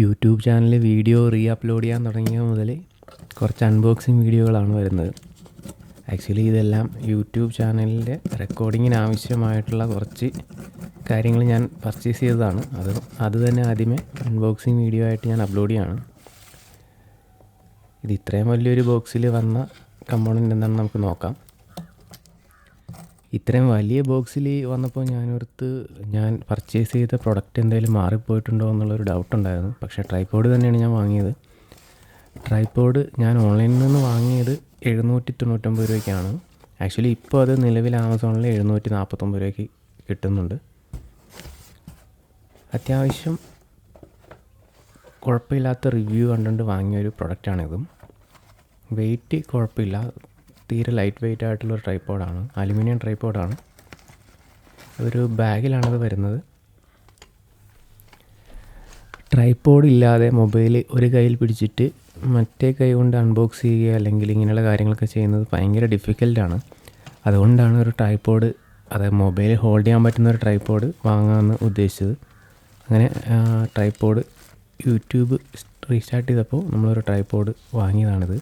YouTube ചാനലിൽ video re upload ചെയ്യാൻ തുടങ്ങിയ മുതൽ കുറച്ച് അൺബോക്സിങ് വീഡിയോകളാണ് വരുന്നത്. ആക്ച്വലി ഇതെല്ലാം യൂട്യൂബ് ചാനലിന്റെ റെക്കോർഡിങ്ങിന് ആവശ്യമായിട്ടുള്ള കുറച്ച് കാര്യങ്ങൾ ഞാൻ പർച്ചേസ് ചെയ്തതാണ്. അത് അത് തന്നെ ആദ്യമേ അൺബോക്സിങ് വീഡിയോ ആയിട്ട് ഞാൻ അപ്ലോഡ് ചെയ്യാണ്. ഇത് ഇത്രയും വലിയൊരു ബോക്സിൽ വന്ന കമ്പോണന്റ് എന്താണെന്ന് നമുക്ക് നോക്കാം. ഇത്രയും വലിയ ബോക്സിൽ വന്നപ്പോൾ ഞാനോർത്ത് ഞാൻ പർച്ചേസ് ചെയ്ത പ്രൊഡക്റ്റ് എന്തായാലും മാറിപ്പോയിട്ടുണ്ടോ എന്നുള്ളൊരു ഡൗട്ട് ഉണ്ടായിരുന്നു. പക്ഷേ ട്രൈപോഡ് തന്നെയാണ് ഞാൻ വാങ്ങിയത്. ട്രൈപോഡ് ഞാൻ ഓൺലൈനിൽ നിന്ന് വാങ്ങിയത് എഴുന്നൂറ്റി തൊണ്ണൂറ്റൊമ്പത് രൂപയ്ക്കാണ്. ആക്ച്വലി ഇപ്പോൾ അത് നിലവിൽ ആമസോണിൽ എഴുന്നൂറ്റി നാൽപ്പത്തൊമ്പത് രൂപയ്ക്ക് കിട്ടുന്നുണ്ട്. അത്യാവശ്യം കുഴപ്പമില്ലാത്ത റിവ്യൂ കണ്ടുകൊണ്ട് വാങ്ങിയ ഒരു പ്രൊഡക്റ്റാണിതും വെയിറ്റ് കുഴപ്പമില്ല. തീരെ ലൈറ്റ് വെയിറ്റ് ആയിട്ടുള്ളൊരു ട്രൈപ്പോഡാണ് അലുമിനിയം ട്രൈപ്പോഡാണ് ഒരു ബാഗിലാണത് വരുന്നത്. ട്രൈപ്പോഡ് ഇല്ലാതെ മൊബൈൽ ഒരു കയ്യിൽ പിടിച്ചിട്ട് മറ്റേ കൈ കൊണ്ട് അൺബോക്സ് ചെയ്യുക അല്ലെങ്കിൽ ഇങ്ങനെയുള്ള കാര്യങ്ങളൊക്കെ ചെയ്യുന്നത് ഭയങ്കര ഡിഫിക്കൽട്ടാണ് അതുകൊണ്ടാണ് ഒരു ട്രൈപ്പോഡ് അതായത് മൊബൈൽ ഹോൾഡ് ചെയ്യാൻ പറ്റുന്ന ഒരു ട്രൈപ്പോഡ് വാങ്ങാമെന്ന് ഉദ്ദേശിച്ചത്. അങ്ങനെ ട്രൈപ്പോഡ് യൂട്യൂബ് റീസ്റ്റാർട്ട് ചെയ്തപ്പോൾ നമ്മളൊരു ട്രൈപ്പോഡ് വാങ്ങിയതാണിത്.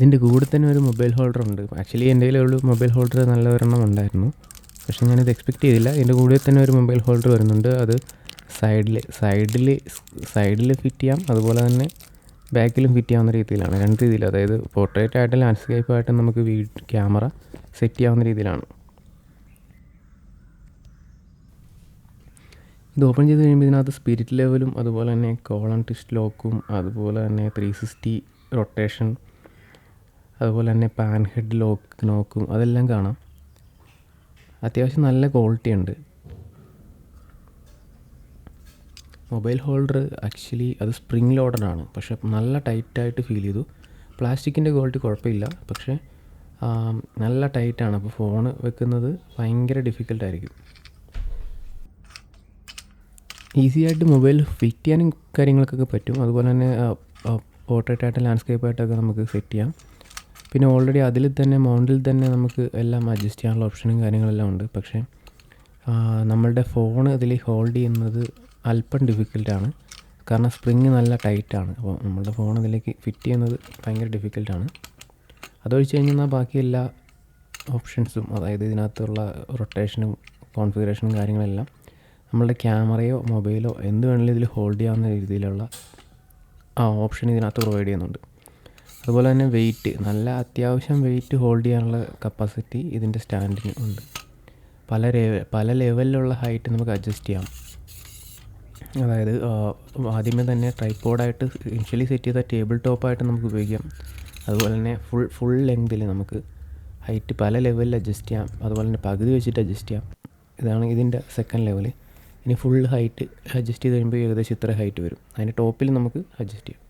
ഇതിന്റെ കൂടെ തന്നെ ഒരു മൊബൈൽ ഹോൾഡർ ഉണ്ട്. ആക്ച്വലി എന്റെ കയ്യിലുള്ള മൊബൈൽ ഹോൾഡർ നല്ല ഒരെണ്ണം ഉണ്ടായിരുന്നു. പക്ഷേ ഞാനിത് എക്സ്പെക്റ്റ് ചെയ്തില്ല. ഇതിന്റെ കൂടെ തന്നെ ഒരു മൊബൈൽ ഹോൾഡർ വരുന്നുണ്ട്. അത് സൈഡിൽ സൈഡിൽ സൈഡിൽ ഫിറ്റ് ചെയ്യാം. അതുപോലെ തന്നെ ബാക്കിലും ഫിറ്റ് ചെയ്യാവുന്ന രീതിയിലാണ്. രണ്ട് രീതിയിൽ അതായത് പോർട്രേറ്റ് ആയിട്ട് ലാൻഡ്സ്കേപ്പ് ആയിട്ട് നമുക്ക് വീ ക്യാമറ സെറ്റ് ചെയ്യാവുന്ന രീതിയിലാണ്. ഇത് ഓപ്പൺ ചെയ്ത് കഴിയുമ്പോൾ ഇതിനകത്ത് സ്പിരിറ്റ് ലെവലും അതുപോലെ തന്നെ കോളൺ ടിസ്റ്റ് ലോക്കും അതുപോലെ തന്നെ ത്രീ സിക്സ്റ്റി റൊട്ടേഷൻ അതുപോലെ തന്നെ പാൻ ഹെഡ് ലോക്ക് നോക്കും അതെല്ലാം കാണാം. അത്യാവശ്യം നല്ല ക്വാളിറ്റി ഉണ്ട്. മൊബൈൽ ഹോൾഡർ ആക്ച്വലി അത് സ്പ്രിങ് ലോഡഡാണ് പക്ഷേ നല്ല ടൈറ്റായിട്ട് ഫീൽ ചെയ്തു. പ്ലാസ്റ്റിക്കിന്റെ ക്വാളിറ്റി കുഴപ്പമില്ല. പക്ഷേ നല്ല ടൈറ്റാണ്. അപ്പോൾ ഫോൺ വെക്കുന്നത് ഭയങ്കര ഡിഫിക്കൽട്ടായിരിക്കും ഈസി ആയിട്ട് മൊബൈൽ ഫിറ്റ് ചെയ്യാനും കാര്യങ്ങൾക്കൊക്കെ പറ്റും. അതുപോലെ തന്നെ പോർട്രേറ്റ് ആയിട്ട് ലാൻഡ്സ്കേപ്പ് ആയിട്ടൊക്കെ നമുക്ക് സെറ്റ് ചെയ്യാം. പിന്നെ ഓൾറെഡി അതിൽ തന്നെ മൗണ്ടിൽ തന്നെ നമുക്ക് എല്ലാം അഡ്ജസ്റ്റ് ചെയ്യാനുള്ള ഓപ്ഷനും കാര്യങ്ങളെല്ലാം ഉണ്ട്. പക്ഷേ നമ്മളുടെ ഫോൺ ഇതിൽ ഹോൾഡ് ചെയ്യുന്നത് അല്പം ഡിഫിക്കൽട്ടാണ് കാരണം സ്പ്രിങ് നല്ല ടൈറ്റാണ് അപ്പോൾ നമ്മളുടെ ഫോൺ ഇതിലേക്ക് ഫിറ്റ് ചെയ്യുന്നത് ഭയങ്കര ഡിഫിക്കൽട്ടാണ് അതൊഴിച്ച് കഴിഞ്ഞാൽ ബാക്കി എല്ലാ ഓപ്ഷൻസും അതായത് ഇതിനകത്തുള്ള റൊട്ടേഷനും കോൺഫിഗറേഷനും കാര്യങ്ങളെല്ലാം നമ്മളുടെ ക്യാമറയോ മൊബൈലോ എന്ത് വേണമെങ്കിലും ഇതിൽ ഹോൾഡ് ചെയ്യാവുന്ന രീതിയിലുള്ള ആ ഓപ്ഷൻ ഇതിനകത്ത് പ്രൊവൈഡ് ചെയ്യുന്നുണ്ട്. അതുപോലെ തന്നെ വെയിറ്റ് നല്ല അത്യാവശ്യം വെയിറ്റ് ഹോൾഡ് ചെയ്യാനുള്ള കപ്പാസിറ്റി ഇതിന്റെ സ്റ്റാൻഡിന് ഉണ്ട്. പല പല ലെവലിലുള്ള ഹൈറ്റ് നമുക്ക് അഡ്ജസ്റ്റ് ചെയ്യാം. അതായത് ആദ്യമേ തന്നെ ട്രൈപ്പോഡായിട്ട് ഇനിഷ്യലി സെറ്റ് ചെയ്ത ടേബിൾ ടോപ്പായിട്ട് നമുക്ക് ഉപയോഗിക്കാം. അതുപോലെ തന്നെ ഫുൾ ഫുൾ ലെങ്തിൽ നമുക്ക് ഹൈറ്റ് പല ലെവലിൽ അഡ്ജസ്റ്റ് ചെയ്യാം. അതുപോലെ തന്നെ പകുതി വെച്ചിട്ട് അഡ്ജസ്റ്റ് ചെയ്യാം. ഇതാണ് ഇതിന്റെ സെക്കൻഡ് ലെവൽ ഇനി ഫുൾ ഹൈറ്റ് അഡ്ജസ്റ്റ് ചെയ്ത് കഴിയുമ്പോൾ ഏകദേശം ഇത്ര ഹൈറ്റ് വരും. അതിന്റെ ടോപ്പിൽ നമുക്ക് അഡ്ജസ്റ്റ് ചെയ്യാം.